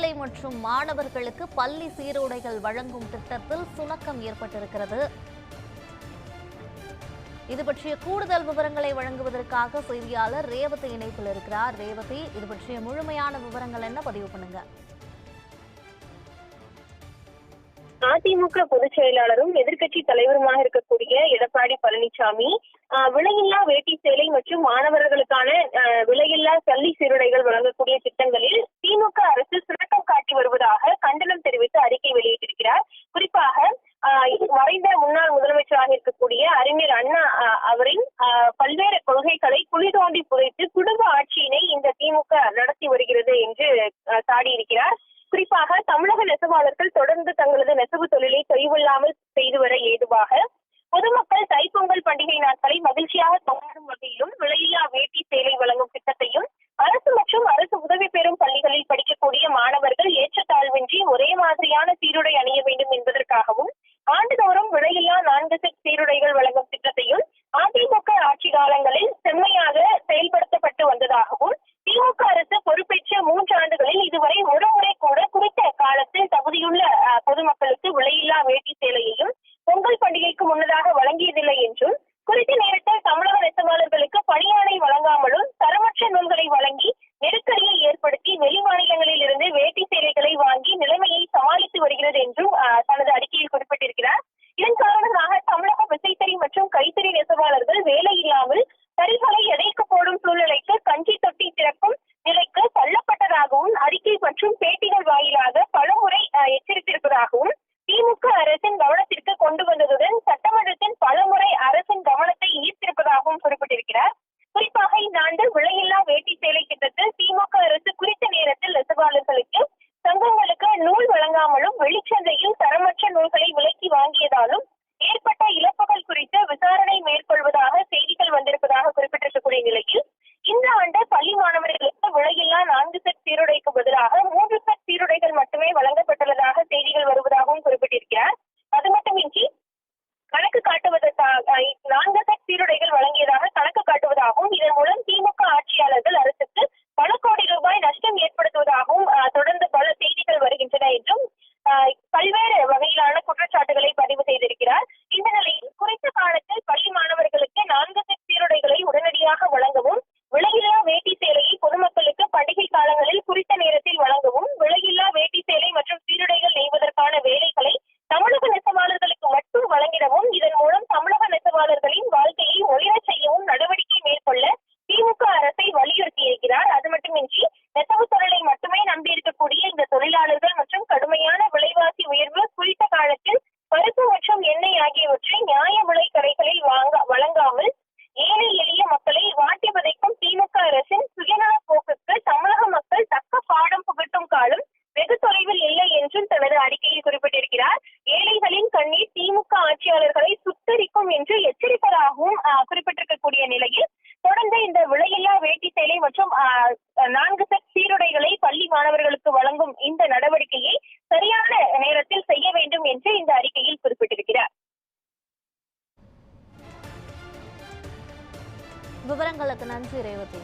ஏழை மற்றும் மாணவர்களுக்கு பள்ளி சீருடைகள் வழங்கும் திட்டத்தில் சுணக்கம் ஏற்பட்டிருக்கிறது. இது பற்றிய கூடுதல் விவரங்களை வழங்குவதற்காக செய்தியாளர் ரேவதி இணைப்பில் இருக்கிறார். ரேவதி இது பற்றிய முழுமையான விவரங்கள் என்ன? பதிவு பண்ணுங்க. அதிமுக பொதுச் செயலாளரும் எதிர்க்கட்சி தலைவருமாக இருக்கக்கூடிய எடப்பாடி பழனிசாமி ஆஹ், விலையில்லா வேட்டி சேலை மற்றும் மாணவர்களுக்கான விலையில்லா சல்லி சீருடைகள் வழங்கக்கூடிய திட்டங்களில் திமுக அரசு சிறக்கம் காட்டி வருவதாக கண்டனம் தெரிவித்து அறிக்கை வெளியிட்டிருக்கிறார். குறிப்பாக ஆஹ், மறைந்த முன்னாள் முதலமைச்சராக இருக்கக்கூடிய அறிஞர் அண்ணா அவரின் ஆஹ், பல்வேறு கொள்கைகளை குழி தோண்டி புதைத்து குடும்ப ஆட்சியினை இந்த திமுக நடத்தி வருகிறது என்று சாடியிருக்கிறார். குறிப்பாக தமிழக நெசவாளர்கள் தொடர்ந்து தங்களது நெசவு தொழிலை தொய்வில்லாமல் செய்து வர ஏதுவாக பொதுமக்கள் தைப்பொங்கல் பண்டிகை நாட்களை மகிழ்ச்சியாக கொண்டாடும் வகையிலும் விலையில்லா வேட்டி சேலை வழங்கும் திட்டத்தையும் பொதுமக்களுக்கு விலையில்லா வேட்டி சேலையையும் பொங்கல் பண்டிகைக்கு முன்னதாக வழங்கியதில்லை என்றும் குறித்த நேரத்தில் தமிழக நெசவாளர்களுக்கு பணியாணை வழங்காமலும் தரமற்ற நூல்களை வழங்கி நெருக்கடியை ஏற்படுத்தி வெளி மாநிலங்களில் இருந்து வேட்டி சேலைகளை வாங்கி நிலைமையை சமாளித்து வருகிறது என்றும் தனது அறிக்கையில் குறிப்பிட்டிருக்கிறார். இதன் காரணமாக தமிழக விசைத்தறி மற்றும் கைத்தறி நெசவாளர்கள் வேலை இல்லாமல் வழங்காமலும் வெளிச்சந்தையில் தரமற்ற நூல்களை விலைக்கு வாங்கியதாலும் ஏற்பட்ட இழப்புகள் குறித்து விசாரணை மேற்கொள்வதாக செய்திகள் வந்திருப்பதாக குறிப்பிட்டிருக்கக்கூடிய நிலையில் இந்த ஆண்டு பள்ளி மாணவர்களுக்கு விலையில்லா நான்கு செட் சீருடைக்கு பதிலாக மூன்று செட் சீருடைகள் மட்டுமே வழங்கப்பட்டுள்ளதாக செய்திகள் வருவதாகவும் குறிப்பிட்டிருக்கிறார். அது மட்டுமின்றி கணக்கு காட்டுவதற்காக நான்கு செட் சீருடைகள் வழங்கியதாக கணக்கு காட்டுவதாகவும் இதன் மூலம் திமுக ஆட்சியாளர்கள் அரசுக்கு பல கோடி ரூபாய் நஷ்டம் ஏற்படுத்துவதாகவும் ஆஹ், தொடர்ந்து பல செய்திகள் வருகின்றன என்றும் ஆஹ், பல்வேறு வகையிலான குற்றச்சாட்டுகளை பதிவு செய்திருக்கிறார் இந்த நிலையில் குறித்த காலத்தில் பள்ளி மாணவர்களுக்கு நான்கு செட் சீருடைகளை உடனடியாக வழங்கவும் விலையில்லா வேட்டி சேலையை பொதுமக்களுக்கு பண்டிகை காலங்களில் குறித்த நேரத்தில் வழங்கவும் விலையில்லா வேட்டி சேலை மற்றும் சீருடைகள் நெய்வதற்கான வேலைகளை தமிழக நெசவாளர்களுக்கு மட்டும் வழங்கிடவும் இதன் மூலம் தமிழக நெசவாளர்களின் வாழ்க்கையை ஒளிரச் செய்யவும் நடவடிக்கை மேற்கொள்ள திமுக அரசை வலியுறுத்தியிருக்கிறார். அது மட்டுமின்றி நெசவு தொழிலை மட்டுமே நம்பியிருக்கக்கூடிய இந்த தொழிலாளர்கள் மற்றும் கடுமையான விலைவாசி உயர்வு குறித்த காலத்தில் பருப்பு மற்றும் எண்ணெய் ஆகியவற்றை நியாய விலை கடைகளில் வாங்க வழங்காமல் திமுக சுத்தரிக்கும் என்று எச்சரிப்பதாகவும் குறிப்பிட்டிருக்கக்கூடிய நிலையில் தொடர்ந்து இந்த விலையில்லா வேட்டி சேலை மற்றும் நான்கு செட் சீருடைகளை பள்ளி மாணவர்களுக்கு வழங்கும் இந்த நடவடிக்கையை சரியான நேரத்தில் செய்ய வேண்டும் என்று இந்த அறிக்கையில் குறிப்பிட்டிருக்கிறார். விவரங்களுக்கு நன்றி ரேவதி.